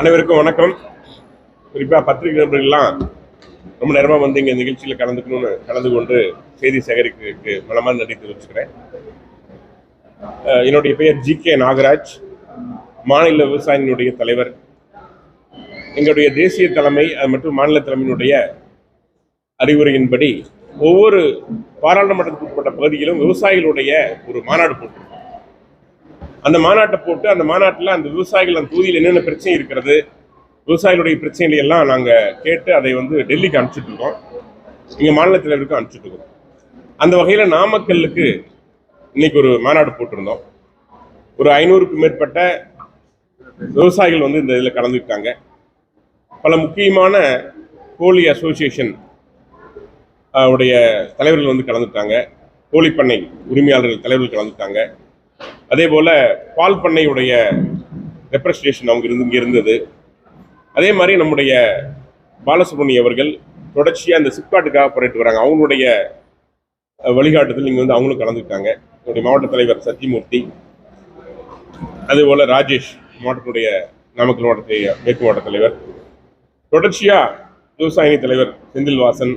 அனைவருக்கும் வணக்கம். குறிப்பாக பத்திரிகை நண்பர்கள்லாம் ரொம்ப நேரமாக வந்து இங்கே நிகழ்ச்சியில் கலந்துக்கணும்னு கலந்து கொண்டு செய்தி சேகரிக்கிறதுக்கு மனமாக நன்றி தெரிவிச்சுக்கிறேன். என்னுடைய பெயர் ஜி கே நாகராஜ். மாநில விவசாயினுடைய தலைவர். எங்களுடைய தேசிய தலைமை அது மற்றும் மாநில தலைமையினுடைய அறிவுரையின்படி ஒவ்வொரு பாராளுமன்றத்துக்கு உட்பட்ட பகுதியிலும் விவசாயிகளுடைய ஒரு மாநாடு போட்டிருக்கோம் அந்த மாநாட்டை போட்டு அந்த மாநாட்டில் அந்த விவசாயிகள் அந்த தொகுதியில் என்னென்ன பிரச்சனை இருக்கிறது விவசாயிகளுடைய பிரச்சனைகளை எல்லாம் நாங்கள் கேட்டு அதை வந்து டெல்லிக்கு அனுப்பிச்சிட்டு இருக்கோம். இங்கே மாநில தலைவருக்கும் அனுப்பிச்சிட்டு இருக்கோம். அந்த வகையில் நாமக்கல்லுக்கு இன்னைக்கு ஒரு மாநாடு போட்டிருந்தோம். ஒரு ஐநூறுக்கும் மேற்பட்ட விவசாயிகள் வந்து இந்த இதில் கலந்துக்கிட்டாங்க. பல முக்கியமான கோழி அசோசியேஷன் உடைய தலைவர்கள் வந்து கலந்துட்டாங்க. கோழி பண்ணை உரிமையாளர்கள் தலைவர்கள் கலந்துட்டாங்க. அதே போல் பால் பண்ணையுடைய ரெப்ரஸன்டேஷன் அவங்க இருந்து இங்கே இருந்தது. அதே மாதிரி நம்முடைய பாலசுப்ரமணியம் அவர்கள் தொடர்ச்சியாக அந்த சிப்காட்டுக்காக போராட்டு வராங்க. அவங்களுடைய வழிகாட்டுதல் இங்கே வந்து அவங்களும் கலந்துக்கிட்டாங்க. என்னுடைய மாவட்ட தலைவர் சத்தியமூர்த்தி அதே ராஜேஷ் மாவட்டத்துடைய நாமக்கல் மாவட்டத்துடைய மேற்கு மாவட்ட தலைவர். தொடர்ச்சியாக விவசாயி தலைவர் செந்தில்வாசன்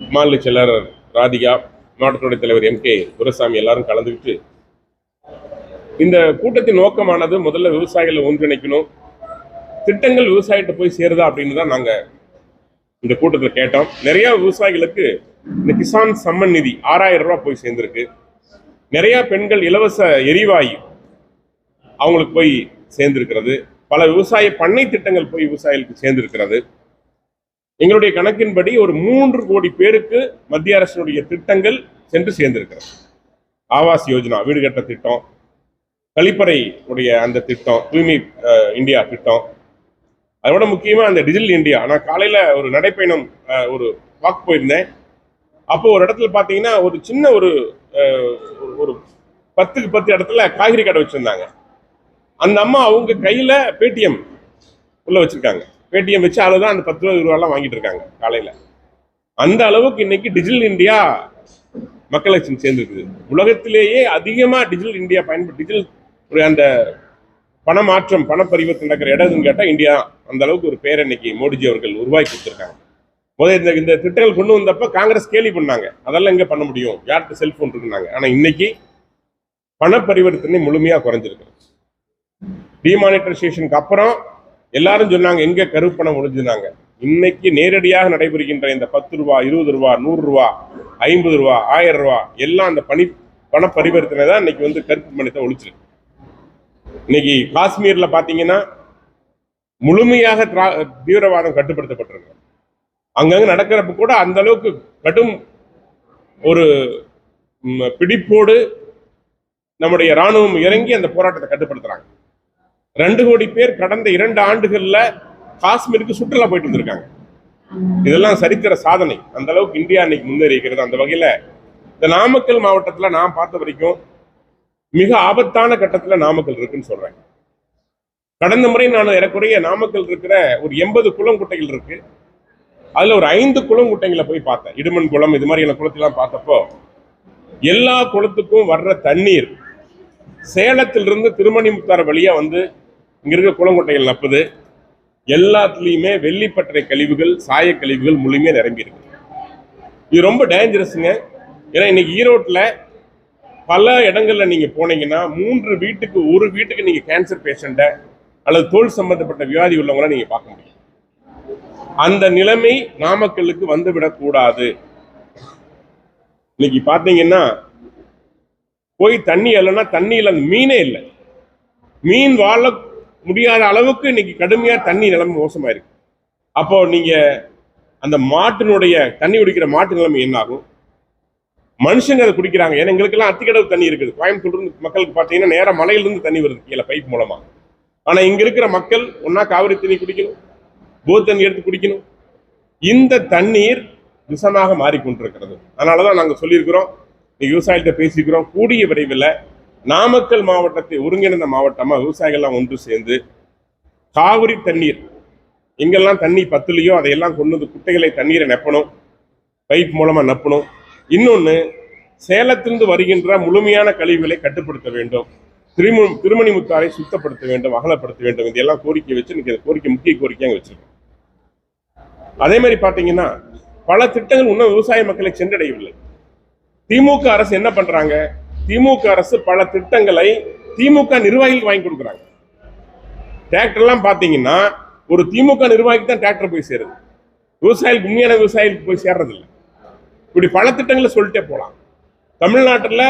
மாநில செயலாளர் ராதிகா மாவட்டத்துடைய தலைவர் எம். கே. துரசாமி எல்லாரும் கலந்துக்கிட்டு இந்த கூட்டத்தின் நோக்கமானது முதல்ல விவசாயிகளை ஒன்றிணைக்கணும் திட்டங்கள் விவசாயிகிட்ட போய் சேருதா அப்படின்னு தான் நாங்க இந்த கூட்டத்தில் கேட்டோம். நிறைய விவசாயிகளுக்கு இந்த கிசான் சம்மன் நிதி ஆறாயிரம் ரூபாய் போய் சேர்ந்திருக்கு. நிறைய பெண்கள் இலவச எரிவாயு அவங்களுக்கு போய் சேர்ந்திருக்கிறது. பல விவசாய பண்ணை திட்டங்கள் போய் விவசாயிகளுக்கு சேர்ந்திருக்கிறது. எங்களுடைய கணக்கின்படி ஒரு மூன்று கோடி பேருக்கு மத்திய அரசினுடைய திட்டங்கள் சென்று சேர்ந்திருக்கிறது. ஆவாஸ் யோஜனா வீடு கட்ட திட்டம் கழிப்பறை உடைய அந்த திட்டம் தூய்மை இந்தியா திட்டம். அதோட முக்கியமாக அந்த டிஜிட்டல் இந்தியா. நான் காலையில் ஒரு நடைப்பயணம் ஒரு வாக் போயிருந்தேன். அப்போ ஒரு இடத்துல பார்த்தீங்கன்னா ஒரு சின்ன ஒரு ஒரு- ஒரு பத்துக்கு பத்து இடத்துல காய்கறி கடை வச்சுருந்தாங்க. அந்த அம்மா அவங்க கையில் பேடிஎம் உள்ளே வச்சுருக்காங்க. பேடிஎம் வச்சு அளவு தான் அந்த பத்து ரூபா இருபது ரூபாலாம் வாங்கிட்டு இருக்காங்க காலையில். அந்த அளவுக்கு இன்னைக்கு டிஜிட்டல் இந்தியா மக்களை சேர்ந்துருக்குது. உலகத்திலேயே அதிகமா டிஜிட்டல் இந்தியா பயன்படுத்தி டிஜிட்டல் ஒரு அந்த பண மாற்றம் பண பரிவர்த்தனை நடக்கிற இடம்னு கேட்டால் இந்தியா அந்த அளவுக்கு ஒரு பேர் இன்னைக்கு மோடிஜி அவர்கள் உருவாக்கி கொடுத்துருக்காங்க. முதல் இந்த இந்த திட்டங்கள் கொண்டு வந்தப்ப காங்கிரஸ் கேலி பண்ணாங்க. அதெல்லாம் எங்கே பண்ண முடியும்? யார்கிட்ட செல்போன் இருக்குனாங்க ஆனால் இன்னைக்கு பண பரிவர்த்தனை முழுமையா குறைஞ்சிருக்கு. டிமானிட்டரைசேஷனுக்கு அப்புறம் எல்லாரும் சொன்னாங்க எங்க கருப்பணம் ஒழிஞ்சுனாங்க இன்னைக்கு நேரடியாக நடைபெறுகின்ற இந்த பத்து ரூபா இருபது ரூபா நூறு ரூபா ஐம்பது ரூபா ஆயிரம் ரூபா எல்லாம் அந்த பணி பண பரிவர்த்தனை தான் இன்னைக்கு வந்து கருப்பு பணத்தை ஒழிச்சிருக்கு. இன்னைக்கு காஷ்மீர்ல பாத்தீங்கன்னா முழுமையாக திரா- தீவிரவாதம் கட்டுப்படுத்தப்பட்டிருக்கு. அங்கங்க நடக்கிறப்ப கூட அந்த அளவுக்கு கடும் ஒரு பிடிப்போடு நம்முடைய ராணுவம் இறங்கி அந்த போராட்டத்தை கட்டுப்படுத்துறாங்க. ரெண்டு கோடி பேர் கடந்த இரண்டு ஆண்டுகள்ல காஷ்மீருக்கு சுற்றுலா போயிட்டு வந்திருக்காங்க. இதெல்லாம் சரித்திர சாதனை. அந்த அளவுக்கு இந்தியா இன்னைக்கு முன்னேறி இருக்கிறது. அந்த வகையில இந்த நாமக்கல் மாவட்டத்துல நான் பார்த்த வரைக்கும் மிக ஆபத்தான கட்டத்துல நாமக்கல் இருக்குன்னு சொல்றேன். கடந்த முறை நான் ஏறக்குறைய நாமக்கல் இருக்கிற ஒரு எண்பது குளங்குட்டைகள் இருக்கு. அதுல ஒரு ஐந்து குளம் போய் பார்த்தேன். இடுமன் குளம் இது மாதிரியான குளத்தெல்லாம் பார்த்தப்போ எல்லா குளத்துக்கும் வர்ற தண்ணீர் சேலத்திலிருந்து திருமணிமுத்தார் வழியா வந்து இங்கே இருக்க குளங்குட்டைகள் நப்புது எல்லாத்துலேயுமே வெள்ளிப்பட்டறை கழிவுகள் சாய கழிவுகள் முழுமையா நிரம்பி இருக்கு. இது ரொம்ப டேஞ்சரஸுங்க ஏன்னா இன்னைக்கு ஈரோட்டில் பல இடங்கள்ல நீங்க போனீங்கன்னா மூன்று வீட்டுக்கு ஒரு வீட்டுக்கு நீங்க கேன்சர் பேஷண்ட்டை அல்லது தோல் சம்பந்தப்பட்ட வியாதி உள்ளவங்கள நீங்க பார்க்க முடியும். அந்த நிலைமை நாமக்கல்லுக்கு வந்து விடக்கூடாது இன்னைக்கு பார்த்தீங்கன்னா போய் தண்ணி இல்லைன்னா தண்ணியில் அந்த மீனே இல்லை. மீன் வாழ முடியாத அளவுக்கு இன்னைக்கு கடுமையா தண்ணி நிலைமை மோசமாயிருக்கு. அப்போ நீங்க அந்த மாட்டினுடைய தண்ணி குடிக்கிற மாட்டு நிலைமை என்ன ஆகும் மனுஷங்க அதை குடிக்கிறாங்க. ஏன்னா எங்களுக்கெல்லாம் அத்திக்கடவு தண்ணி இருக்குது. கோயம்புத்தூர் மக்களுக்கு பார்த்தீங்கன்னா நேரா மலையிலிருந்து தண்ணி வருது கீழே பைப் மூலமாக ஆனா இங்க இருக்கிற மக்கள் ஒன்னா காவிரி தண்ணி குடிக்கணும் போர் தண்ணி எடுத்து குடிக்கணும். இந்த தண்ணீர் விஷமாக மாறிக்கொண்டிருக்கிறது. அதனாலதான் நாங்க சொல்லியிருக்கிறோம் விவசாயிகிட்ட பேசிக்கிறோம் கூடிய விரைவில் நாமக்கல் மாவட்டத்தை ஒருங்கிணைந்த மாவட்டமா விவசாயிகள்லாம் ஒன்று சேர்ந்து காவிரி தண்ணீர். எங்கெல்லாம் தண்ணி பத்துலையோ அதையெல்லாம் கொண்டு வந்து குட்டைகளை தண்ணீரை நெப்பணும். பைப் மூலமா நப்பணும். இன்னொன்று சேலத்திலிருந்து வருகின்ற முழுமையான கழிவுகளை கட்டுப்படுத்த வேண்டும். திருமு திருமணி முத்தாரை சுத்தப்படுத்த வேண்டும் அகலப்படுத்த வேண்டும். இதெல்லாம் கோரிக்கை வச்சு இன்னைக்கு கோரிக்கை முக்கிய கோரிக்கையாக வச்சிருக்கோம். அதே மாதிரி பாத்தீங்கன்னா பல திட்டங்கள் இன்னும் விவசாய மக்களை சென்றடையவில்லை. திமுக அரசு என்ன பண்றாங்க? திமுக அரசு பல திட்டங்களை திமுக நிர்வாகிகள் வாங்கி கொடுக்குறாங்க. டிராக்டர்லாம் பார்த்தீங்கன்னா ஒரு திமுக நிர்வாகிக்கு தான் டிராக்டர் போய் சேருது. விவசாயிகளுக்கு உண்மையான விவசாயிகளுக்கு போய் சேர்றதில்லை. இப்படி பல திட்டங்களை சொல்லிட்டே போகலாம். தமிழ்நாட்டுல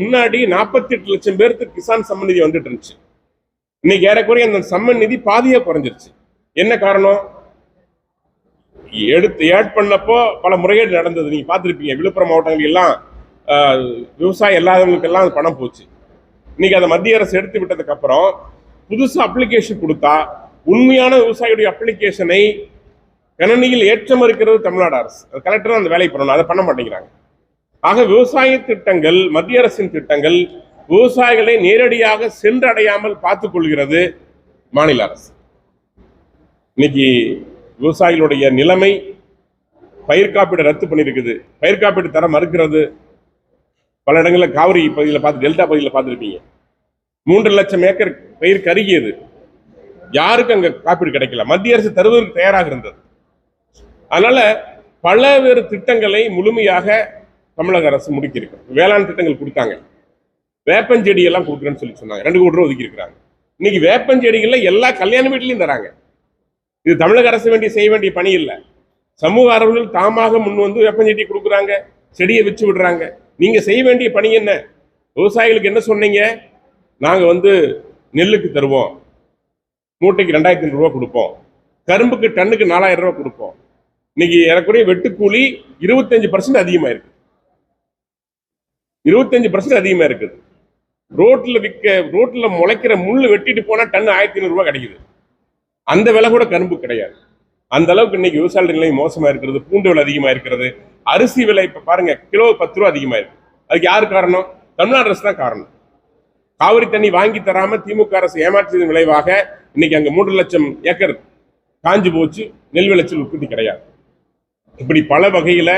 முன்னாடி நாற்பத்தி எட்டு லட்சம் பேருக்கு கிசான் சம்மன் நிதி வந்துட்டு இருந்துச்சு. இன்னைக்கு ஏறக்குறைய அந்த சம்மன் நிதி குறைஞ்சிருச்சு. என்ன காரணம்? எடுத்து ஏட் பண்ணப்போ பல முறைகேடு நடந்தது. நீங்க பார்த்திருப்பீங்க விழுப்புரம் மாவட்டங்கள் எல்லாம் விவசாயம் இல்லாதவங்களுக்கு எல்லாம் அது பணம் போச்சு. இன்னைக்கு அதை மத்திய அரசு எடுத்து விட்டதுக்கு அப்புறம் அப்ளிகேஷன் கொடுத்தா உண்மையான விவசாயியுடைய அப்ளிகேஷனை கணனியில் ஏற்றம் இருக்கிறது தமிழ்நாடு அரசு. அது கலெக்டர் அந்த வேலையை பண்ணணும் அதை பண்ண மாட்டேங்கிறாங்க. ஆக விவசாய திட்டங்கள் மத்திய அரசின் திட்டங்கள் விவசாயிகளை நேரடியாக சென்றடையாமல் பார்த்துக் கொள்கிறது மாநில அரசு. இன்னைக்கு விவசாயிகளுடைய நிலைமை பயிர் காப்பீடு ரத்து பண்ணியிருக்குது. பயிர் காப்பீடு தர மறுக்கிறது பல இடங்களில் காவிரி பகுதியில் பார்த்து டெல்டா பகுதியில் பார்த்துருப்பீங்க. மூன்று லட்சம் ஏக்கர் பயிர் கருகியது. யாருக்கும் அங்க காப்பீடு கிடைக்கல. மத்திய அரசு தருவதற்கு தயாராக இருந்தது. அதனால பல்வேறு திட்டங்களை முழுமையாக தமிழக அரசு முடிக்கிருக்கு வேளாண் திட்டங்கள் கொடுத்தாங்க. வேப்பஞ்செடி எல்லாம் கொடுக்குறேன்னு சொல்லி சொன்னாங்க. ரெண்டு கோடி ரூபா ஒதுக்கி இருக்கிறாங்க இன்னைக்கு வேப்பஞ்செடிகள்ல எல்லா கல்யாண வீட்லயும் தராங்க. இது தமிழக அரசு வேண்டிய செய்ய வேண்டிய பணி இல்லை. சமூக ஆர்வலர்கள் தாமாக முன் வந்து வேப்பஞ்செடி கொடுக்குறாங்க. செடியை வச்சு விடுறாங்க. நீங்க செய்ய வேண்டிய பணி என்ன? விவசாயிகளுக்கு என்ன சொன்னீங்க? நாங்க வந்து நெல்லுக்கு தருவோம். மூட்டைக்கு ரெண்டாயிரத்தி ஐநூறு கொடுப்போம். கரும்புக்கு டன்னுக்கு நாலாயிரம் ரூபா கொடுப்போம். இன்னைக்கு ஏறக்குறைய வெட்டுக்கூலி இருபத்தஞ்சு பர்சன்ட் அதிகமா இருக்கு இருபத்தஞ்சு பர்சன்ட் அதிகமா இருக்குது ரோட்ல விற்க ரோட்ல முளைக்கிற முள்ளு வெட்டிட்டு போனா டன் ஆயிரத்தி ஐநூறு ரூபாய் கிடைக்குது. அந்த விலை கூட கரும்பு கிடையாது. அந்த அளவுக்கு இன்னைக்கு விவசாய நிலை மோசமா இருக்கிறது பூண்டு விலை அதிகமா இருக்கிறது. அரிசி விலை இப்ப பாருங்க கிலோ பத்து ரூபா அதிகமா இருக்கு அதுக்கு யாரு காரணம்? தமிழ்நாடு அரசு தான் காரணம். காவிரி தண்ணி வாங்கி தராம திமுக அரசு ஏமாற்றியதன் விளைவாக இன்னைக்கு அங்க மூன்று லட்சம் ஏக்கர் காஞ்சு போச்சு நெல் விளைச்சல் உற்பத்தி கிடையாது. இப்படி பல வகையில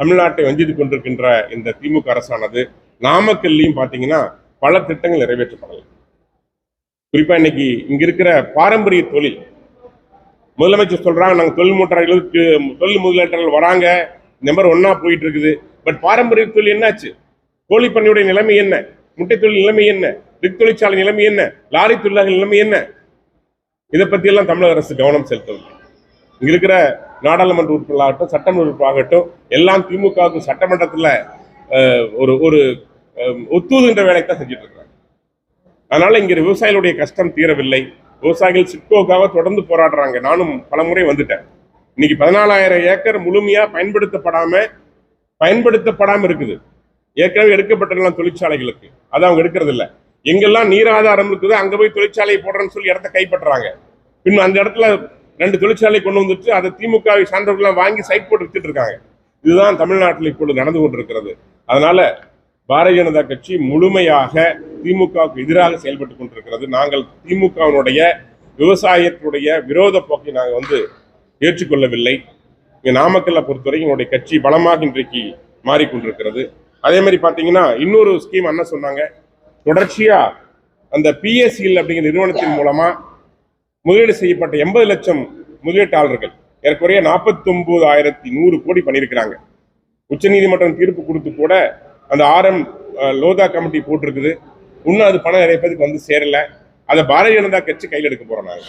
தமிழ்நாட்டை வஞ்சித்துக் கொண்டிருக்கின்ற இந்த திமுக அரசானது நாமக்கல்லையும் பாத்தீங்கன்னா பல திட்டங்கள் நிறைவேற்றப்படலாம். குறிப்பா இன்னைக்கு இங்க இருக்கிற பாரம்பரிய தொழில் முதலமைச்சர் சொல்றாங்க நாங்க தொழில் மூட்டர்களுக்கு தொழில் முதலீட்டாளர்கள் வராங்க நம்பர் ஒன்னா போயிட்டு இருக்குது. பட் பாரம்பரிய தொழில் என்னாச்சு? கோழி பண்ணையுடைய நிலைமை என்ன? முட்டை தொழில் நிலைமை என்ன? ரிக் தொழிற்சாலை நிலைமை என்ன? லாரி தொழிலாளர்கள் நிலைமை என்ன? இதை பத்தி எல்லாம் தமிழக அரசு கவனம் செலுத்தவில்லை இங்க இருக்கிற நாடாளுமன்ற உறுப்பினர்களாகட்டும் சட்டமன்ற உறுப்பினராகட்டும் எல்லாம் திமுகவுக்கு சட்டமன்றத்துல ஒரு ஒரு அஹ், ஒத்துதுன்ற வேலையை தான் செஞ்சுட்டு இருக்காங்க அதனால இங்க விவசாயிகளுடைய கஷ்டம் தீரவில்லை. விவசாயிகள் சிட்கோக்காக தொடர்ந்து போராடுறாங்க. நானும் பலமுறை வந்துட்டேன். இன்னைக்கு பதினாலாயிரம் ஏக்கர் முழுமையா பயன்படுத்தப்படாம பயன்படுத்தப்படாம இருக்குது. ஏற்கனவே எடுக்கப்பட்டிருக்கலாம் தொழிற்சாலைகளுக்கு. அது அவங்க எடுக்கிறது இல்ல எங்கெல்லாம் நீர் ஆதாரம் இருக்குது அங்க போய் தொழிற்சாலையை போடுறேன்னு சொல்லி இடத்த கைப்பற்றுறாங்க. பின் அந்த இடத்துல ரெண்டு தொழிற்சாலை கொண்டு வந்துட்டு அதை திமுகவை சார்ந்தவர்கள்லாம் வாங்கி சைட் போட்டு வித்துட்டு இருக்காங்க. இதுதான் தமிழ்நாட்டில் இப்பொழுது நடந்து கொண்டிருக்கிறது. அதனால பாரதிய ஜனதா கட்சி முழுமையாக திமுகவுக்கு எதிராக செயல்பட்டு கொண்டிருக்கிறது. நாங்கள் திமுகவினுடைய விவசாயத்தினுடைய விரோத போக்கை நாங்கள் வந்து ஏற்றுக்கொள்ளவில்லை. இங்கே நாமக்கல்லை பொறுத்தவரைக்கும் என்னுடைய கட்சி பலமாக இன்றைக்கு மாறிக்கொண்டிருக்கிறது. அதே மாதிரி பார்த்தீங்கன்னா இன்னொரு ஸ்கீம் என்ன சொன்னாங்க. தொடர்ச்சியா அந்த பிஎஸ்சிஎல் அப்படிங்கிற நிறுவனத்தின் மூலமா முதலீடு செய்யப்பட்ட எண்பது லட்சம் முதலீட்டாளர்கள். ஏற்குறைய நாற்பத்தி ஆயிரத்தி நூறு கோடி பண்ணியிருக்கிறாங்க. உச்சநீதிமன்றம் தீர்ப்பு கொடுத்து கூட அந்த ஆர்எம் லோதா கமிட்டி போட்டிருக்குது. இன்னும் அது பணம் நிறைய பேருக்கு வந்து சேரலை. அதை பாரதிய ஜனதா கட்சி கையில் எடுக்க போகிறோம் நாங்கள்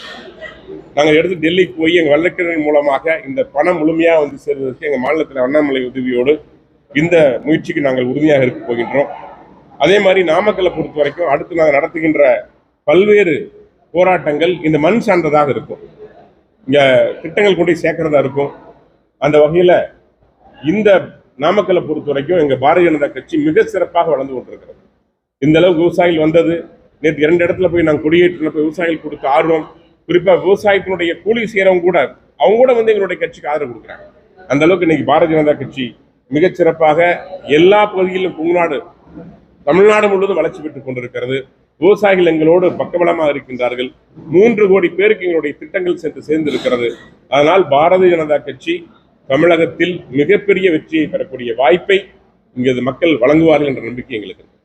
நாங்கள் எடுத்து டெல்லிக்கு போய் எங்கள் வழக்கறிஞர் மூலமாக இந்த பணம் முழுமையாக வந்து சேர்வதற்கு எங்கள் மாநிலத்தில் அண்ணாமலை உதவியோடு இந்த முயற்சிக்கு நாங்கள் உறுதியாக இருக்க போகின்றோம். அதே மாதிரி நாமக்கல்லை பொறுத்த வரைக்கும் அடுத்து நாங்கள் நடத்துகின்ற பல்வேறு போராட்டங்கள் இந்த மண் சார்ந்ததாக இருக்கும். இங்கே திட்டங்கள் கொண்டு போய் சேர்க்கறதா இருக்கும். அந்த வகையில் இந்த நாமக்கலை பொறுத்த வரைக்கும் எங்கள் பாரதிய ஜனதா கட்சி மிக சிறப்பாக வளர்ந்து கொண்டிருக்கிறது. இந்த அளவுக்கு விவசாயிகள் வந்தது. நேற்று இரண்டு இடத்துல போய் நாங்கள் கொடியேற்றினப்போ விவசாயிகள் கொடுத்த ஆர்வம் குறிப்பாக விவசாயத்தினுடைய கூலி செய்கிறவங்க கூட அவங்க கூட வந்து எங்களுடைய கட்சிக்கு ஆதரவு கொடுக்குறாங்க. அந்த அளவுக்கு இன்னைக்கு பாரதிய ஜனதா கட்சி மிகச்சிறப்பாக எல்லா பகுதிகளிலும் குங்குநாடு தமிழ்நாடு முழுவதும் வளர்ச்சி பெற்றுக் கொண்டிருக்கிறது. விவசாயிகள் எங்களோடு பக்கபலமாக இருக்கின்றார்கள். மூன்று கோடி பேருக்கு எங்களுடைய திட்டங்கள் சென்று சேர்ந்திருக்கிறது. அதனால் பாரதிய ஜனதா கட்சி தமிழகத்தில் மிகப்பெரிய வெற்றியை பெறக்கூடிய வாய்ப்பை இங்க மக்கள் வழங்குவார்கள் என்ற நம்பிக்கை எங்களுக்கு இருக்கு.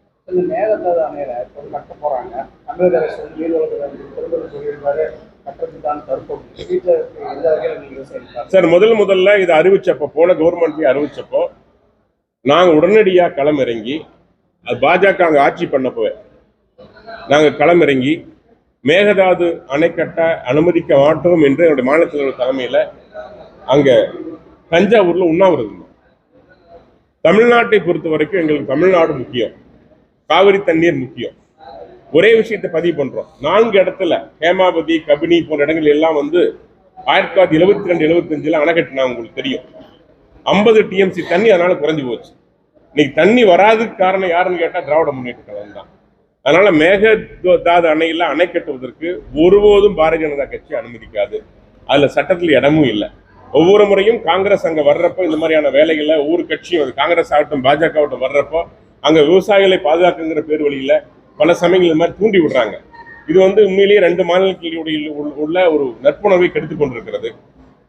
சார் முதல் முதல்ல இதை அறிவிச்சப்போ போன கவர்மெண்ட்லயே அறிவிச்சப்போ நாங்க உடனடியா களமிறங்கி அது பாஜக அங்க ஆட்சி பண்ணப்போ நாங்க களமிறங்கி மேகதாது அணை கட்ட அனுமதிக்க மாட்டோம் என்று என்னுடைய மாநில தலைமையில அங்க தஞ்சாவூர்ல உண்ணாவிரதம். தமிழ்நாட்டை பொறுத்த வரைக்கும் எங்களுக்கு தமிழ்நாடு முக்கியம். காவிரி தண்ணீர் முக்கியம். ஒரே விஷயத்தை பதிவு பண்றோம். நான்கு இடத்துல ஹேமாவதி கபினி போன்ற இடங்கள் எல்லாம் வந்து ஆயிரத்தி தொள்ளாயிரத்தி எழுபத்தி ரெண்டு எழுபத்தஞ்சுல அணை கட்டினா உங்களுக்கு தெரியும். ஐம்பது டிஎம்சி தண்ணி அதனால குறைஞ்சு போச்சு. இன்னைக்கு தண்ணி வராதுக்கு காரணம் யாருன்னு கேட்டால் திராவிட முன்னேற்ற கழகம் தான். அதனால மேகதாது அணையில அணை கட்டுவதற்கு ஒருபோதும் பாரதிய ஜனதா கட்சி அனுமதிக்காது. அதுல சட்டத்தில் இடமும் இல்லை. ஒவ்வொரு முறையும் காங்கிரஸ் அங்க வர்றப்போ இந்த மாதிரியான வேலைகளை ஒவ்வொரு கட்சியும் காங்கிரஸ் ஆகட்டும் பாஜக ஆகட்டும் வர்றப்போ அங்க விவசாயிகளை பாதுகாக்குங்கிற பேர் வழியில பல சமயங்கள் இந்த மாதிரி தூண்டி விடுறாங்க. இது வந்து உண்மையிலேயே ரெண்டு மாநிலங்களுடைய உள்ள- உள்ள ஒரு நட்புணர்வை கெடுத்துக் கொண்டிருக்கிறது.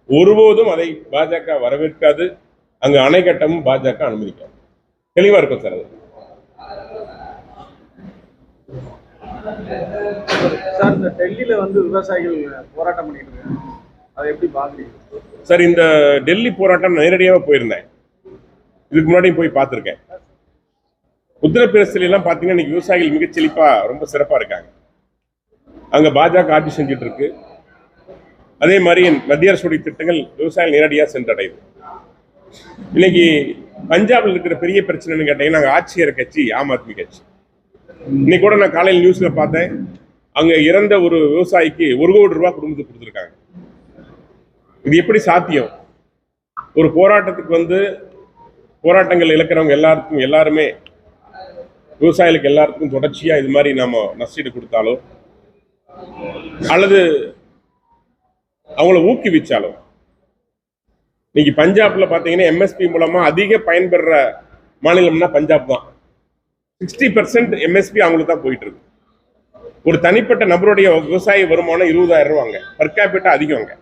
ஒருபோதும் அதை பாஜக வரவேற்காது. அங்கு அணை கட்டமும் பாஜக அனுமதிக்காது. தெளிவா இருக்கும் சார் அது. சார் இந்த டெல்லியில வந்து விவசாயிகள் போராட்டம் பண்ணிட்டு இருக்காங்க. சார் இந்த டெல்லி போராட்டம் நேரடியாக போயிருந்தேன். இதுக்கு முன்னாடி போய் பார்த்துருக்கேன். உத்தரப்பிரதேசத்துல எல்லாம் பார்த்தீங்கன்னா இன்னைக்கு விவசாயிகள் மிகச் செழிப்பாக ரொம்ப சிறப்பா இருக்காங்க. அங்க பாஜக ஆட்சி செஞ்சுட்டு இருக்கு அதே மாதிரி மத்திய அரசுடைய திட்டங்கள் விவசாயிகள் நேரடியாக சென்றடையுது. இன்னைக்கு பஞ்சாப்ல இருக்கிற பெரிய பிரச்சனைன்னு கேட்டீங்கன்னா நாங்க ஆட்சியர் கட்சி ஆம் ஆத்மி கட்சி. இன்னைக்கு கூட நான் காலையில் நியூஸ்ல பார்த்தேன். அங்க இறந்த ஒரு விவசாயிக்கு ஒரு கோடி ரூபா குடும்பத்துக்கு கொடுத்துருக்காங்க. இது எப்படி சாத்தியம்? ஒரு போராட்டத்துக்கு வந்து போராட்டங்கள் இழக்கிறவங்க எல்லாருக்கும் எல்லாருமே விவசாயிகளுக்கு எல்லாருக்கும் தொடர்ச்சியா இது மாதிரி நாம நஷ்டீடு கொடுத்தாலோ அல்லது அவங்கள ஊக்குவிச்சாலோ. இன்னைக்கு பஞ்சாப்ல பாத்தீங்கன்னா எம்எஸ்பி மூலமா அதிக பயன்பெற மாநிலம்னா பஞ்சாப் தான். சிக்ஸ்டி பர்சன்ட் எம்எஸ்பி அவங்களுக்கு தான் போயிட்டு இருக்கு ஒரு தனிப்பட்ட நபருடைய விவசாய வருமானம் இருபதாயிரம் ரூபாங்க. பர் கேபிட்டா அதிகங்க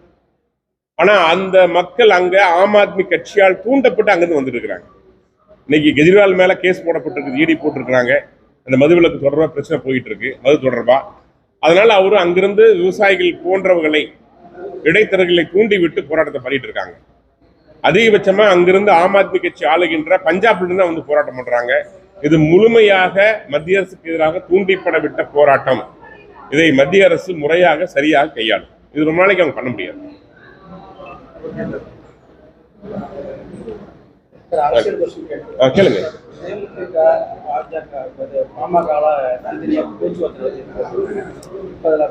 ஆனா அந்த மக்கள் அங்க ஆம் ஆத்மி கட்சியால் தூண்டப்பட்டு அங்கிருந்து வந்துட்டு இருக்கிறாங்க இன்னைக்கு கெஜ்ரிவால் மேல கேஸ் போடப்பட்டிருக்கு ஈடி போட்டிருக்கிறாங்க. அந்த மதுவிலக்கு தொடர்பாக பிரச்சனை போயிட்டு இருக்கு மது தொடர்பா. அதனால அவரு அங்கிருந்து விவசாயிகள் போன்றவர்களை இடைத்தரகளை தூண்டி விட்டு போராட்டத்தை பண்ணிட்டு இருக்காங்க. அதிகபட்சமா அங்கிருந்து ஆம் ஆத்மி கட்சி ஆளுகின்ற பஞ்சாப்ல இருந்து தான் வந்து போராட்டம் பண்றாங்க. இது முழுமையாக மத்திய அரசுக்கு எதிராக தூண்டிப்பட விட்ட போராட்டம். இதை மத்திய அரசு முறையாக சரியாக கையாளும். இது ரொம்ப நாளைக்கு அவங்க பண்ண முடியாது. அதில்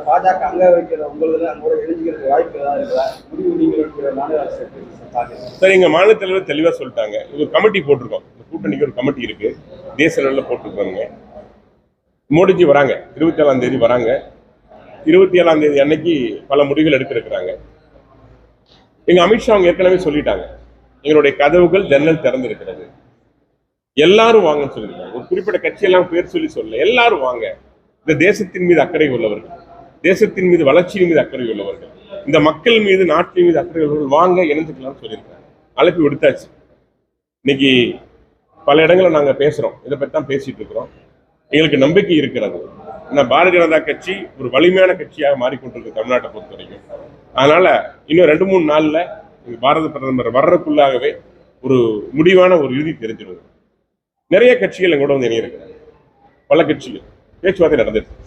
பாஜக அங்க வைக்கிற உங்களுக்கு வாய்ப்பு ஏதாவது முடிவு நீங்கள் மாநில அரசு எங்க மாநில தலைவர் தெளிவா சொல்லிட்டாங்க. ஒரு கமிட்டி போட்டிருக்கோம். இந்த கூட்டணிக்கு ஒரு கமிட்டி இருக்கு. தேசிய லெவலில் போட்டிருக்காங்க மோடிஜி வராங்க. இருபத்தி ஏழாம் தேதி வராங்க. இருபத்தி ஏழாம் தேதி அன்னைக்கு பல முடிவுகள் எடுத்திருக்கிறாங்க. எங்க அமித்ஷா அவங்க ஏற்கனவே சொல்லிட்டாங்க. எங்களுடைய கதவுகள் ஜன்னல் திறந்திருக்கிறது. எல்லாரும் வாங்கன்னு சொல்லியிருக்காங்க. ஒரு குறிப்பிட்ட கட்சியெல்லாம் பேர் சொல்லி சொல்ல எல்லாரும் வாங்க. இந்த தேசத்தின் மீது அக்கறை உள்ளவர்கள் தேசத்தின் மீது வளர்ச்சியின் மீது அக்கறை உள்ளவர்கள் இந்த மக்கள் மீது நாட்டின் மீது அக்கறை உள்ளவர்கள் வாங்க இணைஞ்சுக்கலாம்னு சொல்லியிருக்காங்க. அழைப்பு விடுத்தாச்சு. இன்னைக்கு பல இடங்களில் நாங்கள் பேசுகிறோம் இதை பற்றி தான் பேசிட்டு இருக்கிறோம். எங்களுக்கு நம்பிக்கை இருக்கிறது. ஆனால் பாரதிய ஜனதா கட்சி ஒரு வலிமையான கட்சியாக மாறிக்கொண்டிருக்கு தமிழ்நாட்டை பொறுத்த வரைக்கும் அதனால இன்னும் ரெண்டு மூணு நாள்ல பாரத பிரதமர் வர்றதுக்குள்ளாகவே ஒரு முடிவான ஒரு இறுதி தெரிஞ்சிருது நிறைய கட்சிகள் எங்கூட வந்து இணையிருக்கிறாங்க பல கட்சிகள் பேச்சுவார்த்தை நடந்துட்டு